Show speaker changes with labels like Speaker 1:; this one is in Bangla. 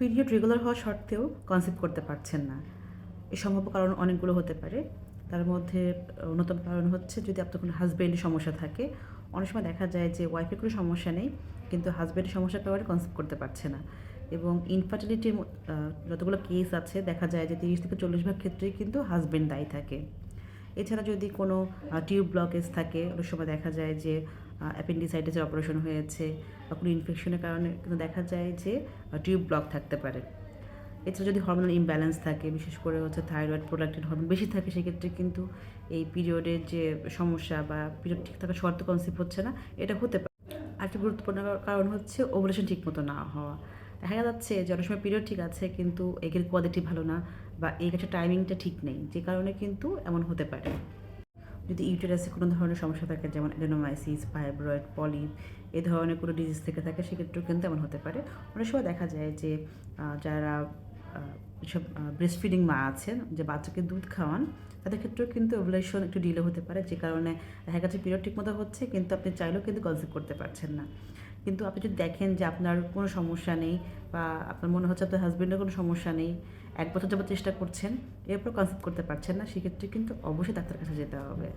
Speaker 1: পিরিয়ড রেগুলার হওয়া সত্ত্বেও কনসেপ্ট করতে পারছেন না। এর সম্ভাব্য কারণ অনেকগুলো হতে পারে। তার মধ্যে অন্যতম কারণ হচ্ছে যদি আপনার কোনো হাজব্যান্ডের সমস্যা থাকে, অনেক সময় দেখা যায় যে ওয়াইফের কোনো সমস্যা নেই, কিন্তু হাজব্যান্ডের সমস্যার কারণে কনসেপ্ট করতে পারছে না। এবং ইনফার্টিলিটির যতগুলো কেস আছে, দেখা যায় যে তিরিশ থেকে চল্লিশ ভাগ ক্ষেত্রেই কিন্তু হাজব্যান্ড দায়ী থাকে। এছাড়া যদি কোনো টিউব ব্লকেজ থাকে, অনেক সময় দেখা যায় যে অ্যাপেন্ডিসাইটিসের অপারেশন হয়েছে বা কোনো ইনফেকশনের কারণে কিন্তু দেখা যায় যে টিউব ব্লক থাকতে পারে। এছাড়া যদি হরমোনাল ইমব্যালেন্স থাকে, বিশেষ করে হচ্ছে থাইরয়েড প্রোডাক্টেড হরমোন বেশি থাকে, সেক্ষেত্রে কিন্তু এই পিরিয়ডের যে সমস্যা বা পিরিয়ড ঠিক থাকা শর্ত কনসেপ্ট হচ্ছে না, এটা হতে পারে। আরেকটা গুরুত্বপূর্ণ কারণ হচ্ছে ওভুলেশন ঠিক মতো না হওয়া। দেখা যাচ্ছে যে অনেক সময় পিরিয়ড ঠিক আছে, কিন্তু এগের কোয়ালিটি ভালো না বা এই গাছের টাইমিংটা ঠিক নেই, যে কারণে কিন্তু এমন হতে পারে। যদি ইউটেরাসে কোনো ধরনের সমস্যা থাকে, যেমন অ্যাডেনোমাইসিস ফাইব্রয়েড পলিপ এ ধরনের কোনো ডিজিজ থেকে থাকে, সেক্ষেত্রেও কিন্তু এমন হতে পারে। অনেক সময় দেখা যায় যে যারা সব ব্রেস্ট ফিডিং মা আছেন, যে বাচ্চাকে দুধ খাওয়ান, তাদের ক্ষেত্রেও কিন্তু ওভুলেশন একটু ডিলে হতে পারে, যে কারণে দেখা গেছে পিরিয়ড ঠিকমতো হচ্ছে, কিন্তু আপনি চাইলেও কিন্তু কনসেপ্ট করতে পারছেন না। কিন্তু আপনি যদি দেখেন যে আপনার কোনো সমস্যা নেই বা আপনার মনে হচ্ছে আপনার হাজব্যান্ডের কোনো সমস্যা নেই, এক বছর যাবত চেষ্টা করছেন, এরপর কনসেপ্ট করতে পারছেন না, সেক্ষেত্রে কিন্তু অবশ্যই ডাক্তার কাছে যেতে হবে।